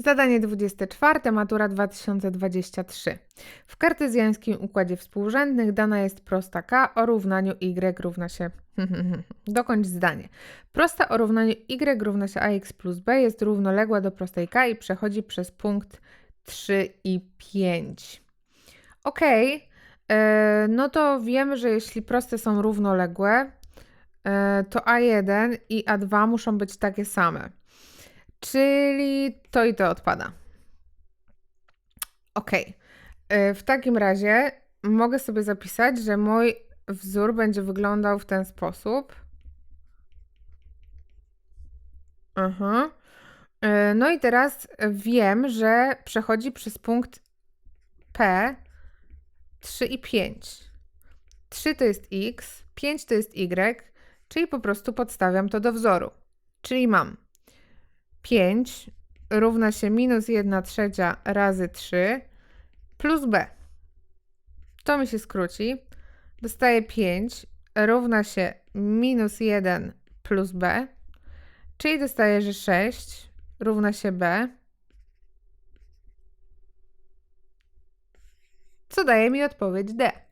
Zadanie 24, matura 2023. W kartezjańskim układzie współrzędnych dana jest prosta k o równaniu y równa się. Dokończ zdanie. Prosta o równaniu y równa się ax plus b jest równoległa do prostej k i przechodzi przez punkt 3 i 5. Ok, no to wiemy, że jeśli proste są równoległe, e, to a1 i a2 muszą być takie same. Czyli to i to odpada. Ok. W takim razie mogę sobie zapisać, że mój wzór będzie wyglądał w ten sposób. Aha. E, No i teraz wiem, że przechodzi przez punkt P 3 i 5. 3 to jest x, 5 to jest y, czyli po prostu podstawiam to do wzoru. Czyli mam 5 równa się minus 1 trzecia razy 3 plus b. To mi się skróci. Dostaję 5 równa się minus 1 plus b, czyli dostaję, że 6 równa się b, co daje mi odpowiedź D.